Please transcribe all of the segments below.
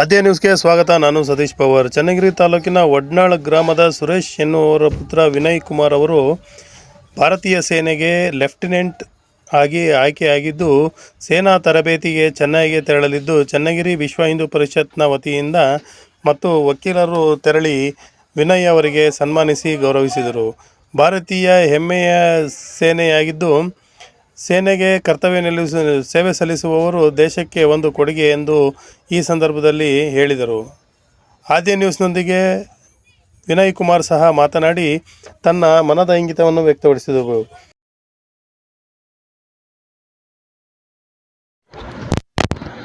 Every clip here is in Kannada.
ಆದ್ಯ ನ್ಯೂಸ್ಗೆ ಸ್ವಾಗತ. ನಾನು ಸತೀಶ್ ಪವಾರ್. ಚನ್ನಗಿರಿ ತಾಲೂಕಿನ ವಡ್ನಾಳ್ ಗ್ರಾಮದ ಸುರೇಶ್ ಎನ್ನುವರ ಪುತ್ರ ವಿನಯ್ ಕುಮಾರ್ ಅವರು ಭಾರತೀಯ ಸೇನೆಗೆ ಲೆಫ್ಟಿನೆಂಟ್ ಆಗಿ ಆಯ್ಕೆಯಾಗಿದ್ದು, ಸೇನಾ ತರಬೇತಿಗೆ ಚೆನ್ನೈಗೆ ತೆರಳಲಿದ್ದು, ಚನ್ನಗಿರಿ ವಿಶ್ವ ಹಿಂದೂ ಪರಿಷತ್ನ ವತಿಯಿಂದ ಮತ್ತು ವಕೀಲರು ತೆರಳಿ ವಿನಯ್ ಅವರಿಗೆ ಸನ್ಮಾನಿಸಿ ಗೌರವಿಸಿದರು. ಭಾರತೀಯ ಹೆಮ್ಮೆಯ ಸೇನೆಯಾಗಿದ್ದು ಸೇನೆಗೆ ಕರ್ತವ್ಯ ನಿಲ್ಲಿಸ ಸೇವೆ ಸಲ್ಲಿಸುವವರು ದೇಶಕ್ಕೆ ಒಂದು ಕೊಡುಗೆ ಎಂದು ಈ ಸಂದರ್ಭದಲ್ಲಿ ಹೇಳಿದರು. ಆದ್ಯ ನ್ಯೂಸ್ನೊಂದಿಗೆ ವಿನಯ್ ಕುಮಾರ್ ಸಹ ಮಾತನಾಡಿ ತನ್ನ ಮನದ ಇಂಗಿತವನ್ನು ವ್ಯಕ್ತಪಡಿಸಿದರು.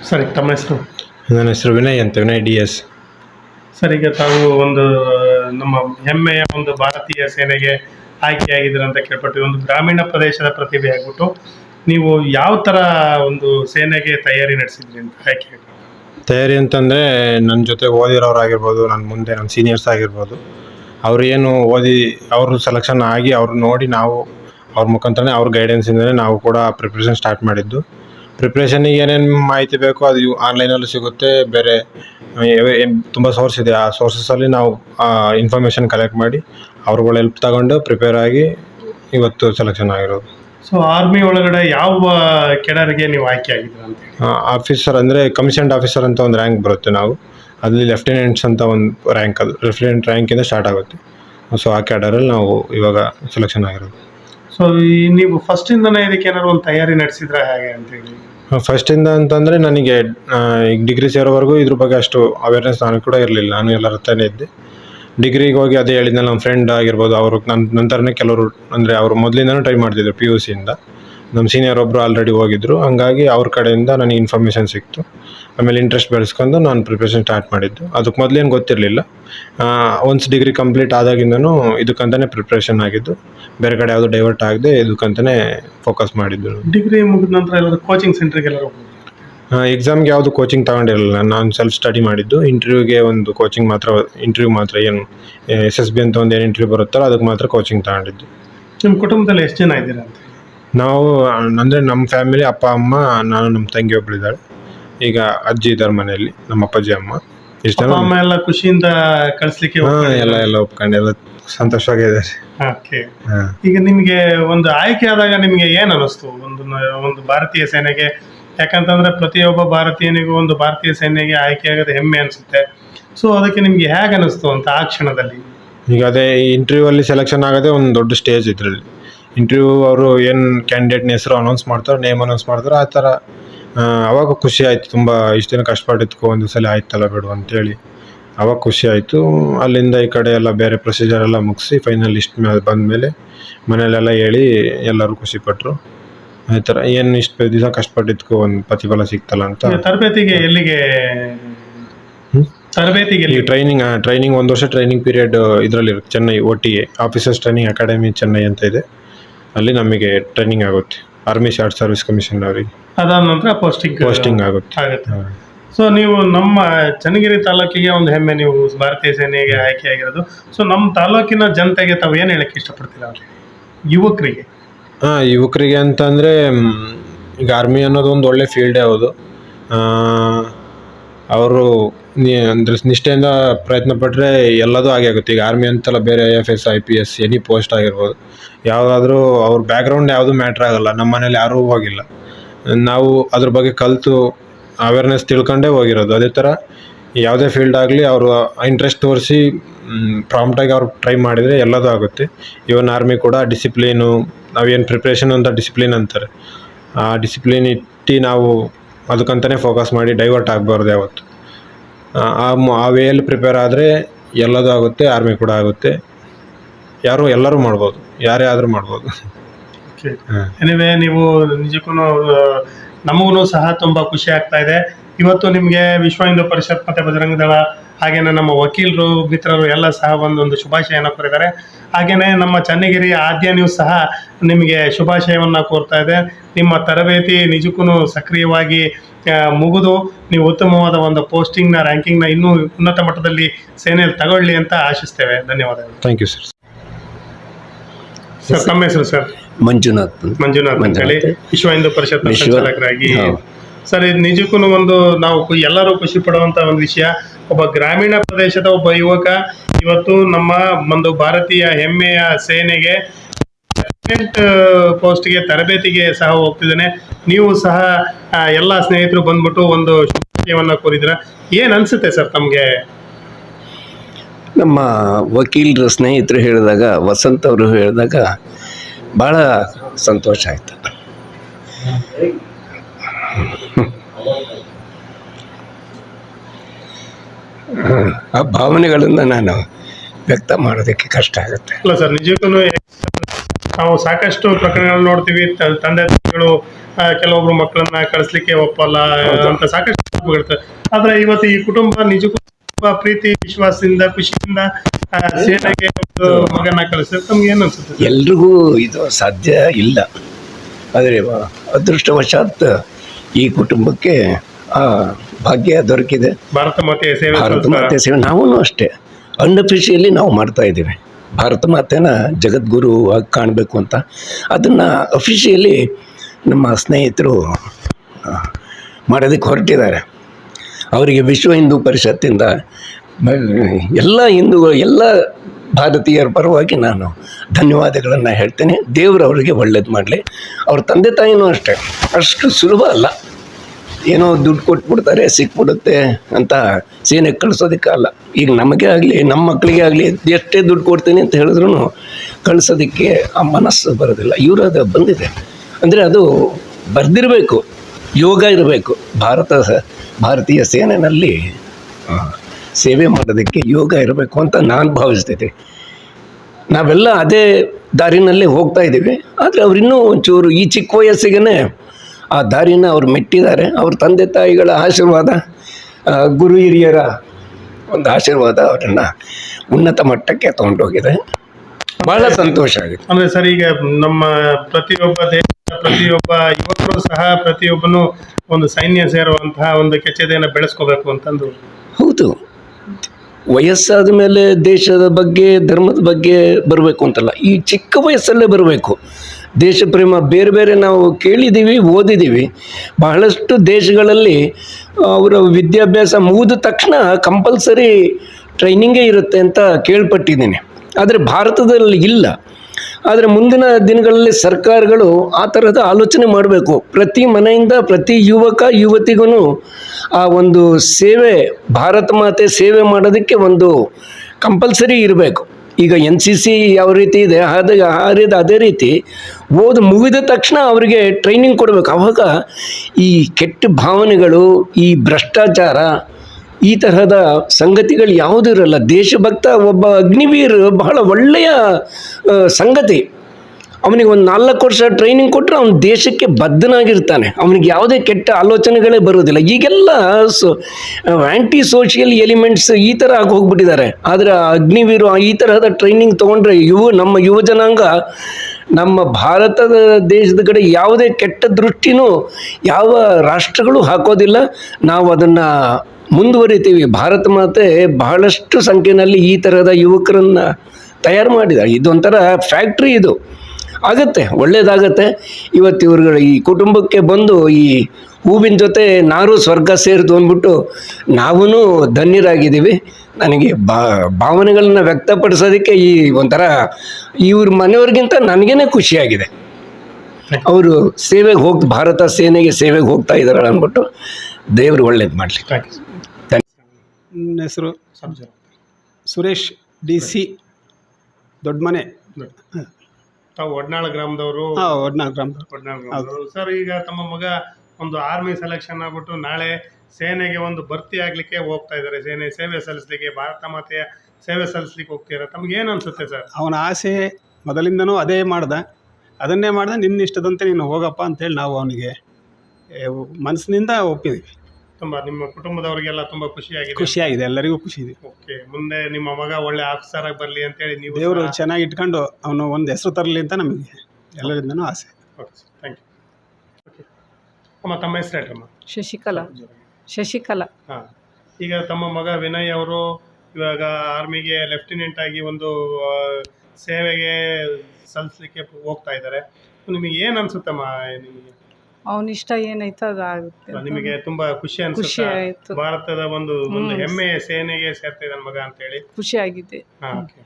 ಸರಿ ತಮ್ಮ ಹೆಸರು? ನನ್ನ ಹೆಸರು ವಿನಯ್ ಅಂತ ವಿನಯ್ ಡಿ ಎಸ್. ಸರ್ ಈಗ ತಾವು ಒಂದು ನಮ್ಮ ಹೆಮ್ಮೆಯ ಒಂದು ಭಾರತೀಯ ಸೇನೆಗೆ ಆಯ್ಕೆಯಾಗಿದ್ದೀರ ಅಂತ ಕೇಳ್ಪಟ್ಟು ಒಂದು ಗ್ರಾಮೀಣ ಪ್ರದೇಶದ ಪ್ರತಿಭೆ ಆಗ್ಬಿಟ್ಟು ನೀವು ಯಾವ ಥರ ಒಂದು ಸೇನೆಗೆ ತಯಾರಿ ನಡೆಸಿದ್ರಿ ಅಂತ ಆಯ್ಕೆ ತಯಾರಿ ಅಂತಂದರೆ ನನ್ನ ಜೊತೆ ಓದಿರೋರಾಗಿರ್ಬೋದು ನನ್ನ ಮುಂದೆ ನನ್ನ ಸೀನಿಯರ್ಸ್ ಆಗಿರ್ಬೋದು. ಅವ್ರು ಏನು ಓದಿ, ಅವರು ಸೆಲೆಕ್ಷನ್ ಆಗಿ ಅವ್ರು ನೋಡಿ ನಾವು, ಅವ್ರ ಮುಖಾಂತರನೇ ಅವ್ರ ಗೈಡೆನ್ಸಿಂದನೇ ನಾವು ಕೂಡ ಪ್ರಿಪ್ರೇಷನ್ ಸ್ಟಾರ್ಟ್ ಮಾಡಿದ್ದು. ಪ್ರಿಪ್ರೇಷನಿಗೆ ಏನೇನು ಮಾಹಿತಿ ಬೇಕೋ ಅದು ಆನ್ಲೈನಲ್ಲೂ ಸಿಗುತ್ತೆ. ಬೇರೆ ತುಂಬ ಸೋರ್ಸ್ ಇದೆ. ಆ ಸೋರ್ಸಸಲ್ಲಿ ನಾವು ಇನ್ಫಾರ್ಮೇಷನ್ ಕಲೆಕ್ಟ್ ಮಾಡಿ ಅವ್ರುಗಳ ಹೆಲ್ಪ್ ತಗೊಂಡು ಪ್ರಿಪೇರ್ ಆಗಿ ಇವತ್ತು ಸೆಲೆಕ್ಷನ್ ಆಗಿರೋದು. ಸೊ ಆರ್ಮಿ ಒಳಗಡೆ ಯಾವ ಕೆಡರ್ಗೆ ನೀವು ಆಯ್ಕೆ ಆಗಿದ್ದೀರ ಅಂತ ಆಫೀಸರ್ ಅಂದರೆ ಕಮಿಷನ್ಡ್ ಆಫೀಸರ್ ಅಂತ ಒಂದು ರ್ಯಾಂಕ್ ಬರುತ್ತೆ ನಾವು. ಅಲ್ಲಿ ಲೆಫ್ಟಿನೆಂಟ್ಸ್ ಅಂತ ಒಂದು ರ್ಯಾಂಕ್ ಅದು ಲೆಫ್ಟಿನೆಂಟ್ ರ್ಯಾಂಕಿಂದ ಸ್ಟಾರ್ಟ್ ಆಗುತ್ತೆ. ಸೊ ಆ ಕ್ಯಾಡರಲ್ಲಿ ನಾವು ಇವಾಗ ಸೆಲೆಕ್ಷನ್ ಆಗಿರೋದು. ಸೊ ನೀವು ಫಸ್ಟಿಂದನೇ ಇದಕ್ಕೆ ಏನಾದ್ರು ಒಂದು ತಯಾರಿ ನಡೆಸಿದ್ರೆ ಹೇಗೆ ಅಂತ ಹೇಳಿ? ಫಸ್ಟಿಂದ ಅಂತಂದರೆ ನನಗೆ ಈಗ ಡಿಗ್ರಿ ಸೇರೋವರೆಗೂ ಇದ್ರ ಬಗ್ಗೆ ಅಷ್ಟು ಅವೇರ್ನೆಸ್ ನಾನು ಕೂಡ ಇರಲಿಲ್ಲ. ನಾನು ಎಲ್ಲರ ಹತ್ರನೇ ಇದ್ದೆ. ಡಿಗ್ರಿಗೆ ಹೋಗಿ ಅದೇ ಹೇಳಿದ್ನಲ್ಲ ನಮ್ಮ ಫ್ರೆಂಡ್ ಆಗಿರ್ಬೋದು, ಅವರು ನನ್ನ ನಂತರನೇ ಕೆಲವರು, ಅಂದರೆ ಅವರು ಮೊದಲಿಂದನೂ ಟ್ರೈ ಮಾಡ್ತಿದ್ರು ಪಿ ಯು ಸಿಯಿಂದ ನಮ್ಮ ಸೀನಿಯರ್ ಒಬ್ಬರು ಆಲ್ರೆಡಿ ಹೋಗಿದ್ರು. ಹಂಗಾಗಿ ಅವ್ರ ಕಡೆಯಿಂದ ನನಗೆ ಇನ್ಫಾರ್ಮೇಷನ್ ಸಿಕ್ತು. ಆಮೇಲೆ ಇಂಟ್ರೆಸ್ಟ್ ಬೆಳೆಸ್ಕೊಂಡು ನಾನು ಪ್ರಿಪ್ರೇಷನ್ ಸ್ಟಾರ್ಟ್ ಮಾಡಿದ್ದು. ಅದಕ್ಕೆ ಮೊದಲೇನು ಗೊತ್ತಿರಲಿಲ್ಲ. ಒನ್ಸ್ ಡಿಗ್ರಿ ಕಂಪ್ಲೀಟ್ ಆದಾಗಿಂದನೂ ಇದಕ್ಕಂತಲೇ ಪ್ರಿಪ್ರೇಷನ್ ಆಗಿದ್ದು. ಬೇರೆ ಕಡೆ ಯಾವುದು ಡೈವರ್ಟ್ ಆಗದೆ ಇದಕ್ಕಂತಲೇ ಫೋಕಸ್ ಮಾಡಿದ್ದು. ಡಿಗ್ರಿ ಮುಗಿದ ನಂತರ ಎಲ್ಲರೂ ಕೋಚಿಂಗ್ ಸೆಂಟರ್ಗೆಲ್ಲ ಎಕ್ಸಾಮ್ಗೆ ಯಾವುದು ಕೋಚಿಂಗ್ ತಗೊಂಡಿರಲಿಲ್ಲ. ನಾನು ಸೆಲ್ಫ್ ಸ್ಟಡಿ ಮಾಡಿದ್ದು. ಇಂಟರ್ವ್ಯೂಗೆ ಒಂದು ಕೋಚಿಂಗ್ ಮಾತ್ರ ಇಂಟರ್ವ್ಯೂ ಮಾತ್ರ ಏನು ಎಸ್ ಎಸ್ ಬಿ ಅಂತ ಒಂದು ಏನು ಇಂಟರ್ವ್ಯೂ ಬರುತ್ತಲ್ಲ ಅದಕ್ಕೆ ಮಾತ್ರ ಕೋಚಿಂಗ್ ತಗೊಂಡಿದ್ದು. ನಿಮ್ಮ ಕುಟುಂಬದಲ್ಲಿ ಎಷ್ಟು ಜನ ಇದ್ದೀರಾ ಅಂತ? ನಾವು ಅಂದರೆ ನಮ್ಮ ಫ್ಯಾಮಿಲಿ ಅಪ್ಪ ಅಮ್ಮ ನಾನು ನಮ್ಮ ತಂಗಿ ಒಬ್ಬಳಿದ್ದಾಳೆ ಈಗ ಅಜ್ಜಿ ಇದ್ದಾರೆ ಮನೆಯಲ್ಲಿ ನಮ್ಮ ಅಪ್ಪಾಜಿ ಅಮ್ಮ. ಇಷ್ಟ ಅಪ್ಪ ಅಮ್ಮ ಎಲ್ಲ ಖುಷಿಯಿಂದ ಕಳಿಸ್ಲಿಕ್ಕೆ ಎಲ್ಲ ಎಲ್ಲ ಒಪ್ಕೊಂಡು ಎಲ್ಲ ಸಂತೋಷವಾಗಿದ್ದಾರೆ ಓಕೆ. ಈಗ ನಿಮಗೆ ಒಂದು ಆಯ್ಕೆ ಆದಾಗ ನಿಮಗೆ ಏನು ಅನ್ನಿಸ್ತು ಒಂದು ಒಂದು ಭಾರತೀಯ ಸೇನೆಗೆ? ಯಾಕಂತಂದ್ರೆ ಪ್ರತಿಯೊಬ್ಬ ಭಾರತೀಯನಿಗೂ ಒಂದು ಭಾರತೀಯ ಸೇನೆಗೆ ಆಯ್ಕೆ ಆಗೋದು ಹೆಮ್ಮೆ ಅನಿಸುತ್ತೆ. ಸೊ ಅದಕ್ಕೆ ನಿಮಗೆ ಹೇಗೆ ಅನಿಸ್ತು ಅಂತ ಆ ಕ್ಷಣದಲ್ಲಿ? ಈಗ ಅದೇ ಇಂಟರ್ವ್ಯೂ ಅಲ್ಲಿ ಸೆಲೆಕ್ಷನ್ ಆಗೋದೇ ಒಂದು ದೊಡ್ಡ ಸ್ಟೇಜ್ ಇದರಲ್ಲಿ. ಇಂಟರ್ವ್ಯೂ ಅವರು ಏನು ಕ್ಯಾಂಡಿಡೇಟ್ನ ಹೆಸರು ಅನೌನ್ಸ್ ಮಾಡ್ತಾರೆ ನೇಮ್ ಅನೌನ್ಸ್ ಮಾಡ್ತಾರೆ ಆ ಥರ ಅವಾಗ ಖುಷಿ ಆಯಿತು. ತುಂಬ ಇಷ್ಟು ದಿನ ಕಷ್ಟಪಟ್ಟಿದ್ಕೋ ಒಂದು ಸಲ ಆಯ್ತಲ್ಲ ಬಿಡು ಅಂತೇಳಿ. ಅವಾಗ ಖುಷಿ ಆಯಿತು. ಅಲ್ಲಿಂದ ಈ ಕಡೆ ಎಲ್ಲ ಬೇರೆ ಪ್ರೊಸೀಜರ್ ಎಲ್ಲ ಮುಗಿಸಿ ಫೈನಲ್ ಲಿಸ್ಟ್ ಮೇಲೆ ಬಂದಮೇಲೆ ಮನೇಲೆಲ್ಲ ಹೇಳಿ ಎಲ್ಲರೂ ಖುಷಿಪಟ್ಟರು ಈ ಥರ ಏನು ಇಷ್ಟು ದಿವಸ ಕಷ್ಟಪಟ್ಟಿದ್ಕೋ ಒಂದು ಪ್ರತಿಫಲ ಸಿಗ್ತಲ್ಲ ಅಂತ. ತರಬೇತಿಗೆ ಎಲ್ಲಿಗೆ? ತರಬೇತಿಗೆ ಈ ಎಲ್ಲಿ ಟ್ರೈನಿಂಗ್ ಟ್ರೈನಿಂಗ್ ಒಂದು ವರ್ಷ ಟ್ರೈನಿಂಗ್ ಪೀರಿಯಡ್ ಇದರಲ್ಲಿ Chennai O T A officers training academy Chennai ಅಂತ ಇದೆ. ಅಲ್ಲಿ ನಮಗೆ ಟ್ರೈನಿಂಗ್ ಆಗುತ್ತೆ. ಆರ್ಮಿ ಶಾರ್ಟ್ ಸರ್ವಿಸ್ ಕಮಿಷನ್ ಅವರಿಗೆ. ಅದಾದ ನಂತರ ಪೋಸ್ಟಿಂಗ್ ಪೋಸ್ಟಿಂಗ್ ಆಗುತ್ತೆ. ಆಗುತ್ತೆ. ಸೊ ನೀವು ನಮ್ಮ ಚನ್ನಗಿರಿ ತಾಲೂಕಿಗೆ ಒಂದು ಹೆಮ್ಮೆ ನೀವು ಭಾರತೀಯ ಸೇನೆಗೆ ಆಯ್ಕೆ ಆಗಿರೋದು ಸೊ ನಮ್ಮ ತಾಲೂಕಿನ ಜನತೆಗೆ ತಾವು ಏನು ಹೇಳಕ್ಕೆ ಇಷ್ಟಪಡ್ತೀರಾ ಅವ್ರಿಗೆ? ಯುವಕರಿಗೆ. ಹಾಂ ಯುವಕರಿಗೆ ಅಂತಂದರೆ ಈಗ ಆರ್ಮಿ ಅನ್ನೋದು ಒಂದು ಒಳ್ಳೆ ಫೀಲ್ಡೇ ಹೌದು. ಅವರು ಅಂದರೆ ನಿಷ್ಠೆಯಿಂದ ಪ್ರಯತ್ನ ಪಟ್ಟರೆ ಎಲ್ಲದೂ ಆಗೇ ಆಗುತ್ತೆ. ಈಗ ಆರ್ಮಿ ಅಂತಲ್ಲ ಬೇರೆ I F S I P S any post ಆಗಿರ್ಬೋದು. ಯಾವುದಾದ್ರೂ ಅವ್ರ ಬ್ಯಾಕ್ಗ್ರೌಂಡ್ ಯಾವುದೂ ಮ್ಯಾಟ್ರ್ ಆಗಲ್ಲ. ನಮ್ಮ ಮನೇಲಿ ಯಾರೂ ಹೋಗಿಲ್ಲ. ನಾವು ಅದ್ರ ಬಗ್ಗೆ ಕಲಿತು ಅವೇರ್ನೆಸ್ ತಿಳ್ಕೊಂಡೇ ಹೋಗಿರೋದು. ಅದೇ ಥರ ಯಾವುದೇ ಫೀಲ್ಡ್ ಆಗಲಿ ಅವರು ಇಂಟ್ರೆಸ್ಟ್ ತೋರಿಸಿ ಪ್ರಾಂಪ್ಟಾಗಿ ಅವ್ರು ಟ್ರೈ ಮಾಡಿದರೆ ಎಲ್ಲದೂ ಆಗುತ್ತೆ. ಇವನ್ ಆರ್ಮಿ ಕೂಡ ಡಿಸಿಪ್ಲೀನು ನಾವೇನು ಪ್ರಿಪ್ರೇಷನ್ ಅಂತ ಡಿಸಿಪ್ಲಿನ್ ಅಂತಾರೆ. ಆ ಡಿಸಿಪ್ಲಿನ್ ಇಟ್ಟು ನಾವು ಅದಕ್ಕಂತಲೇ ಫೋಕಸ್ ಮಾಡಿ ಡೈವರ್ಟ್ ಆಗಬಾರ್ದು ಯಾವತ್ತು. ಆ- ಆ ವೇಯಲ್ಲಿ ಪ್ರಿಪೇರ್ ಆದರೆ ಎಲ್ಲದೂ ಆಗುತ್ತೆ ಆರ್ಮಿ ಕೂಡ ಆಗುತ್ತೆ. ಯಾರು ಎಲ್ಲರೂ ಮಾಡ್ಬೋದು. ಯಾರೇ ಆದರೂ ಮಾಡ್ಬೋದು. ಎನಿವೆ ನೀವು ನಿಜಕ್ಕೂ ನಮಗೂ ಸಹ ತುಂಬ ಖುಷಿ ಆಗ್ತಾ ಇದೆ. ಇವತ್ತು ನಿಮಗೆ ವಿಶ್ವ ಹಿಂದೂ ಪರಿಷತ್ ಮತ್ತು ಬಜರಂಗ ದಳ ಹಾಗೇನೆ ನಮ್ಮ ವಕೀಲರು ಮಿತ್ರರು ಎಲ್ಲ ಸಹ ಒಂದೊಂದು ಶುಭಾಶಯನ ಕೋರಿದ್ದಾರೆ. ಹಾಗೇನೆ ನಮ್ಮ ಚನ್ನಗಿರಿ ಆದ್ಯ ನ್ಯೂಸ್ ಸಹ ನಿಮಗೆ ಶುಭಾಶಯವನ್ನು ಕೋರ್ತಾ ಇದೆ. ನಿಮ್ಮ ತರಬೇತಿ ನಿಜಕ್ಕೂ ಸಕ್ರಿಯವಾಗಿ ಮುಗಿದು ನೀವು ಉತ್ತಮವಾದ ಒಂದು ಪೋಸ್ಟಿಂಗ್ನ ರ್ಯಾಂಕಿಂಗ್ನ ಇನ್ನೂ ಉನ್ನತ ಮಟ್ಟದಲ್ಲಿ ಸೇನೆಯಲ್ಲಿ ತಗೊಳ್ಳಿ ಅಂತ ಆಶಿಸ್ತೇವೆ. ಧನ್ಯವಾದಗಳು. ಥ್ಯಾಂಕ್ ಯು ಸರ್ ಸರ್ ತಮ್ಮ ಹೆಸರು ಸರ್? ಮಂಜುನಾಥ್ ಮಂಜುನಾಥ್ ಅಂತ ಹೇಳಿ. ವಿಶ್ವ ಹಿಂದೂ ಪರಿಷತ್ ಸಂಚಾಲಕರಾಗಿ. ಸರ್ ಇದು ನಿಜಕ್ಕೂ ಒಂದು ನಾವು ಎಲ್ಲರೂ ಖುಷಿ ಪಡುವಂತ ಒಂದು ವಿಷಯ. ಒಬ್ಬ ಗ್ರಾಮೀಣ ಪ್ರದೇಶದ ಒಬ್ಬ ಯುವಕ ಇವತ್ತು ನಮ್ಮ ಒಂದು ಭಾರತೀಯ ಹೆಮ್ಮೆಯ ಸೇನೆಗೆ ಪೋಸ್ಟ್ಗೆ ತರಬೇತಿಗೆ ಸಹ ಹೋಗ್ತಿದ್ದಾನೆ. ನೀವು ಸಹ ಎಲ್ಲ ಸ್ನೇಹಿತರು ಬಂದ್ಬಿಟ್ಟು ಒಂದು ಶುಭಾಶಯವನ್ನ ಕೋರಿದ್ರ ಏನು ಅನ್ಸುತ್ತೆ ಸರ್ ತಮಗೆ? ನಮ್ಮ ವಕೀಲರ ಸ್ನೇಹಿತರು ಹೇಳಿದಾಗ, ವಸಂತ ಅವರು ಹೇಳಿದಾಗ ಭಾಳ ಸಂತೋಷ ಆಯಿತು. ಆ ಭಾವನೆಗಳನ್ನು ನಾನು ವ್ಯಕ್ತ ಮಾಡೋದಕ್ಕೆ ಕಷ್ಟ ಆಗುತ್ತೆ ಅಲ್ಲ ಸರ್ ನಿಜಕ್ಕೂ ನಾವು ಸಾಕಷ್ಟು ಪ್ರಕರಣಗಳನ್ನು ನೋಡ್ತೀವಿ ತಂದೆ ತಾಯಿಗಳು ಕೆಲವೊಬ್ರು ಮಕ್ಕಳನ್ನ ಕಳಿಸ್ಲಿಕ್ಕೆ ಒಪ್ಪಲ್ಲ ಅಂತ ಸಾಕಷ್ಟು ಸಂದರ್ಭಗಳಿರ್ತವೆ. ಆದ್ರೆ ಇವತ್ತು ಈ ಕುಟುಂಬ ನಿಜಕ್ಕೂ ತುಂಬಾ ಪ್ರೀತಿ ವಿಶ್ವಾಸದಿಂದ ಖುಷಿಯಿಂದ ಸೇನೆಗೆ ಒಂದು ಮಗನ ಕಳಿಸಿದ್ರೆ ತಮ್ಗೆ ಏನು ಅನ್ಸುತ್ತೆ? ಎಲ್ರಿಗೂ ಇದು ಸಾಧ್ಯ ಇಲ್ಲ ಆದರೆ ಅದೃಷ್ಟವಶಾತ್ ಈ ಕುಟುಂಬಕ್ಕೆ ಭಾಗ್ಯ ದೊರಕಿದೆ. ಭಾರತ ಮಾತೆಯ ಸೇವೆ ಭಾರತ ಮಾತೆ ಸೇವೆ ನಾವೂ ಅಷ್ಟೇ. ಅನ್ಅಫಿಷಿಯಲಿ ನಾವು ಮಾಡ್ತಾ ಇದ್ದೀವಿ. ಭಾರತ ಮಾತೆನ ಜಗದ್ಗುರು ಆಗಿ ಕಾಣಬೇಕು ಅಂತ. ಅದನ್ನು ಅಫಿಷಿಯಲಿ ನಮ್ಮ ಸ್ನೇಹಿತರು ಮಾಡೋದಕ್ಕೆ ಹೊರಟಿದ್ದಾರೆ. ಅವರಿಗೆ ವಿಶ್ವ ಹಿಂದೂ ಪರಿಷತ್ತಿಂದ ಎಲ್ಲ ಹಿಂದೂಗಳು ಎಲ್ಲ ಭಾರತೀಯರ ಪರವಾಗಿ ನಾನು ಧನ್ಯವಾದಗಳನ್ನು ಹೇಳ್ತೇನೆ. ದೇವರು ಅವರಿಗೆ ಒಳ್ಳೇದು ಮಾಡಲಿ. ಅವ್ರ ತಂದೆ ತಾಯಿನೂ ಅಷ್ಟೇ. ಅಷ್ಟು ಸುಲಭ ಅಲ್ಲ. ಏನೋ ದುಡ್ಡು ಕೊಟ್ಬಿಡ್ತಾರೆ, ಸಿಕ್ಬಿಡುತ್ತೆ ಅಂತ ಸೇನೆ ಕಳಿಸೋದಕ್ಕಲ್ಲ. ಈಗ ನಮಗೆ ಆಗಲಿ, ನಮ್ಮ ಮಕ್ಕಳಿಗೆ ಆಗಲಿ ಎಷ್ಟೇ ದುಡ್ಡು ಕೊಡ್ತೀನಿ ಅಂತ ಹೇಳಿದ್ರು ಕಳಿಸೋದಕ್ಕೆ ಆ ಮನಸ್ಸು ಬರೋದಿಲ್ಲ. ಇವರು ಅದು ಬಂದಿದೆ. ಅಂದರೆ ಅದು ಬರೆದಿರಬೇಕು, ಯೋಗ ಇರಬೇಕು. ಭಾರತ ಭಾರತೀಯ ಸೇನೆಯಲ್ಲಿ ಸೇವೆ ಮಾಡೋದಕ್ಕೆ ಯೋಗ ಇರಬೇಕು ಅಂತ ನಾನು ಭಾವಿಸ್ತಿದ್ದೆ ನಾವೆಲ್ಲ ಅದೇ ದಾರಿನಲ್ಲೇ ಹೋಗ್ತಾ ಇದ್ದೀವಿ. ಆದರೆ ಅವರಿನ್ನೂ ಒಂಚೂರು ಈ ಚಿಕ್ಕ ವಯಸ್ಸಿಗೆ ಆ ದಾರಿನ ಅವ್ರು ಮೆಟ್ಟಿದ್ದಾರೆ. ಅವ್ರ ತಂದೆ ತಾಯಿಗಳ ಆಶೀರ್ವಾದ ಗುರು ಹಿರಿಯರ ಒಂದು ಆಶೀರ್ವಾದ ಅವರನ್ನು ಉನ್ನತ ಮಟ್ಟಕ್ಕೆ ತಗೊಂಡೋಗಿದೆ. ಬಹಳ ಸಂತೋಷ ಆಗಿದೆ. ಅಂದ್ರೆ ಸರ್ ಈಗ ನಮ್ಮ ಪ್ರತಿಯೊಬ್ಬ ದೇಶದ ಪ್ರತಿಯೊಬ್ಬ ಯುವಕರು ಸಹ ಪ್ರತಿಯೊಬ್ಬನು ಒಂದು ಸೈನ್ಯ ಸೇರುವಂತಹ ಒಂದು ಕೆಚ್ಚೆದೆಯನ್ನು ಬೆಳೆಸ್ಕೋಬೇಕು ಅಂತಂದು. ಹೌದು. ವಯಸ್ಸಾದ ಮೇಲೆ ದೇಶದ ಬಗ್ಗೆ ಧರ್ಮದ ಬಗ್ಗೆ ಬರಬೇಕು ಅಂತಲ್ಲ. ಈ ಚಿಕ್ಕ ವಯಸ್ಸಲ್ಲೇ ಬರಬೇಕು. ದೇಶ ಪ್ರೇಮ ಬೇರೆ ಬೇರೆ ನಾವು ಕೇಳಿದ್ದೀವಿ, ಓದಿದ್ದೀವಿ. ಬಹಳಷ್ಟು ದೇಶಗಳಲ್ಲಿ ಅವರ ವಿದ್ಯಾಭ್ಯಾಸ ಮುಗಿದ ತಕ್ಷಣ ಕಂಪಲ್ಸರಿ ಟ್ರೈನಿಂಗೇ ಇರುತ್ತೆ ಅಂತ ಕೇಳ್ಪಟ್ಟಿದ್ದೀನಿ. ಆದರೆ ಭಾರತದಲ್ಲಿ ಇಲ್ಲ. ಆದರೆ ಮುಂದಿನ ದಿನಗಳಲ್ಲಿ ಸರ್ಕಾರಗಳು ಆ ಥರದ ಆಲೋಚನೆ ಮಾಡಬೇಕು. ಪ್ರತಿ ಮನೆಯಿಂದ ಪ್ರತಿ ಯುವಕ, ಯುವತಿಗೂ ಆ ಒಂದು ಸೇವೆ, ಭಾರತ ಮಾತೆ ಸೇವೆ ಮಾಡೋದಕ್ಕೆ ಒಂದು ಕಂಪಲ್ಸರಿ ಇರಬೇಕು. ಈಗ ಎನ್ ಸಿ ಸಿ ಯಾವ ರೀತಿ ಇದೆ? ಅದೇ ಹಾರಿದ ಅದೇ ರೀತಿ ಓದು ಮುಗಿದ ತಕ್ಷಣ ಅವರಿಗೆ ಟ್ರೈನಿಂಗ್ ಕೊಡಬೇಕು. ಆವಾಗ ಈ ಕೆಟ್ಟ ಭಾವನೆಗಳು, ಈ ಭ್ರಷ್ಟಾಚಾರ, ಈ ತರಹದ ಸಂಗತಿಗಳು ಯಾವುದೂ ಇರಲ್ಲ. ದೇಶಭಕ್ತ ಒಬ್ಬ ಅಗ್ನಿವೀರ್ ಬಹಳ ಒಳ್ಳೆಯ ಸಂಗತಿ. ಅವನಿಗೆ ಒಂದು ನಾಲ್ಕು ವರ್ಷ ಟ್ರೈನಿಂಗ್ ಕೊಟ್ಟರೆ ಅವನು ದೇಶಕ್ಕೆ ಬದ್ಧನಾಗಿರ್ತಾನೆ. ಅವನಿಗೆ ಯಾವುದೇ ಕೆಟ್ಟ ಆಲೋಚನೆಗಳೇ ಬರೋದಿಲ್ಲ ಈಗೆಲ್ಲ ಸೊ ಆ್ಯಂಟಿ ಸೋಷಿಯಲ್ ಎಲಿಮೆಂಟ್ಸ್ ಈ ಥರ ಆಗಿ ಹೋಗ್ಬಿಟ್ಟಿದ್ದಾರೆ. ಆದರೆ ಅಗ್ನಿವೀರು ಈ ತರಹದ ಟ್ರೈನಿಂಗ್ ತೊಗೊಂಡ್ರೆ ಯುವ ನಮ್ಮ ಯುವ ಜನಾಂಗ, ನಮ್ಮ ಭಾರತದ ದೇಶದ ಕಡೆ ಯಾವುದೇ ಕೆಟ್ಟ ದೃಷ್ಟಿನೂ ಯಾವ ರಾಷ್ಟ್ರಗಳು ಹಾಕೋದಿಲ್ಲ. ನಾವು ಅದನ್ನು ಮುಂದುವರಿತೀವಿ. ಭಾರತ ಮಾತೆ ಬಹಳಷ್ಟು ಸಂಖ್ಯೆಯಲ್ಲಿ ಈ ಥರದ ಯುವಕರನ್ನು ತಯಾರು ಮಾಡಿದ್ದಾರೆ ಇದೊಂಥರ ಫ್ಯಾಕ್ಟ್ರಿ ಇದು. ಆಗತ್ತೆ ಒಳ್ಳೇದಾಗತ್ತೆ. ಇವತ್ತು ಇವ್ರುಗಳು ಈ ಕುಟುಂಬಕ್ಕೆ ಬಂದು ಈ ಹೂವಿನ ಜೊತೆ ನಾರು ಸ್ವರ್ಗ ಸೇರಿದು ಅಂದ್ಬಿಟ್ಟು ನಾವೂ ಧನ್ಯರಾಗಿದ್ದೀವಿ. ನನಗೆ ಬಾ ಭಾವನೆಗಳನ್ನ ವ್ಯಕ್ತಪಡಿಸೋದಕ್ಕೆ ಈ ಒಂಥರ ಇವ್ರ ಮನೆಯವ್ರಿಗಿಂತ ನನಗೇನೆ ಖುಷಿಯಾಗಿದೆ. ಅವರು ಸೇವೆಗೆ ಹೋಗಿ ಭಾರತ ಸೇನೆಗೆ ಸೇವೆಗೆ ಹೋಗ್ತಾ ಇದ್ದಾರೆ ಅಂದ್ಬಿಟ್ಟು ದೇವರು ಒಳ್ಳೇದು ಮಾಡಲಿ. ನನ್ನ ಹೆಸರು? Suresh D C Doddamane. ತಾವು ಒಡ್ನಾಳ ಗ್ರಾಮದವರು. ಹಾಂ ಒಡ್ನಾಳ್ ಗ್ರಾಮದವ್ರು. ಒಡ್ನಾಳ ಗ್ರಾಮದವರು. ಸರ್ ಈಗ ತಮ್ಮ ಮಗ ಒಂದು ಆರ್ಮಿ ಸೆಲೆಕ್ಷನ್ ಆಗ್ಬಿಟ್ಟು ನಾಳೆ ಸೇನೆಗೆ ಒಂದು ಭರ್ತಿ ಆಗ್ಲಿಕ್ಕೆ ಹೋಗ್ತಾ ಇದ್ದಾರೆ. ಸೇನೆ ಸೇವೆ ಸಲ್ಲಿಸ್ಲಿಕ್ಕೆ ಭಾರತ ಮಾತೆಯ ಸೇವೆ ಸಲ್ಲಿಸ್ಲಿಕ್ಕೆ ಹೋಗ್ತೀರಾ ತಮ್ಗೆ ಏನು ಅನ್ಸುತ್ತೆ ಸರ್? ಅವನ ಆಸೆ ಮೊದಲಿಂದನೂ ಅದೇ ಮಾಡ್ದ. ಅದನ್ನೇ ಮಾಡ್ದೆ ನಿನ್ನ ಇಷ್ಟದಂತೆ ನೀನು ಹೋಗಪ್ಪ ಅಂತೇಳಿ ನಾವು ಅವನಿಗೆ ಮನಸ್ಸಿನಿಂದ ಒಪ್ಪಿದ್ವಿ. ತುಂಬಾ ನಿಮ್ಮ ಕುಟುಂಬದವರಿಗೆಲ್ಲ ತುಂಬಾ ಖುಷಿಯಾಗಿದೆ ಖುಷಿಯಾಗಿದೆ ಎಲ್ಲರಿಗೂ ಖುಷಿ ಇದೆ. ಓಕೆ ಮುಂದೆ ನಿಮ್ಮ ಮಗ ಒಳ್ಳೆ ಆಫೀಸರ್ ಆಗಿ ಬರ್ಲಿ ಅಂತೇಳಿ ನೀವು ದೇವರು ಚೆನ್ನಾಗಿ ಇಟ್ಕೊಂಡು ಅವನು ಒಂದು ಹೆಸರು ತರಲಿ ಅಂತ ನಮಗೆ ಎಲ್ಲರಿಂದನೂ ಆಸೆ. ಓಕೆ ಥ್ಯಾಂಕ್ ಯು ಓಕೆ ಅಮ್ಮ ತಮ್ಮ ಹೆಸರು ಹೇಳ್ರಮ್ಮ ಶಶಿಕಲಾ. ಶಶಿಕಲಾ. ಹಾಂ ಈಗ ತಮ್ಮ ಮಗ ವಿನಯ್ ಅವರು ಇವಾಗ ಆರ್ಮಿಗೆ ಲೆಫ್ಟಿನೆಂಟ್ ಆಗಿ ಒಂದು ಆ, ಸೇವೆಗೆ ಸಲ್ಲಿಸ್ಲಿಕ್ಕೆ ಹೋಗ್ತಾ ಇದ್ದಾರೆ. ನಿಮಗೆ ಏನು ಅನ್ಸುತ್ತಮ್ಮ ನಿಮಗೆ? ಅವನ ಇಷ್ಟ ಏನೈತೋ ಅದು ಆಗುತ್ತೆ ನಿಮಗೆ ತುಂಬಾ ಖುಷಿ ಖುಷಿ ಅನ್ಸುತ್ತಾ ಆಯ್ತು. ಭಾರತದ ಒಂದು ಒಂದು ಹ್ಮ್. ಹೆಮ್ಮೆಯ ಸೇನೆಗೆ ಸೇರ್ತಿದ್ದಾನೆ ಮಗ ಅಂತ ಹೇಳಿ ಖುಷಿ ಆಗಿದೆ. ಹಾ, okay.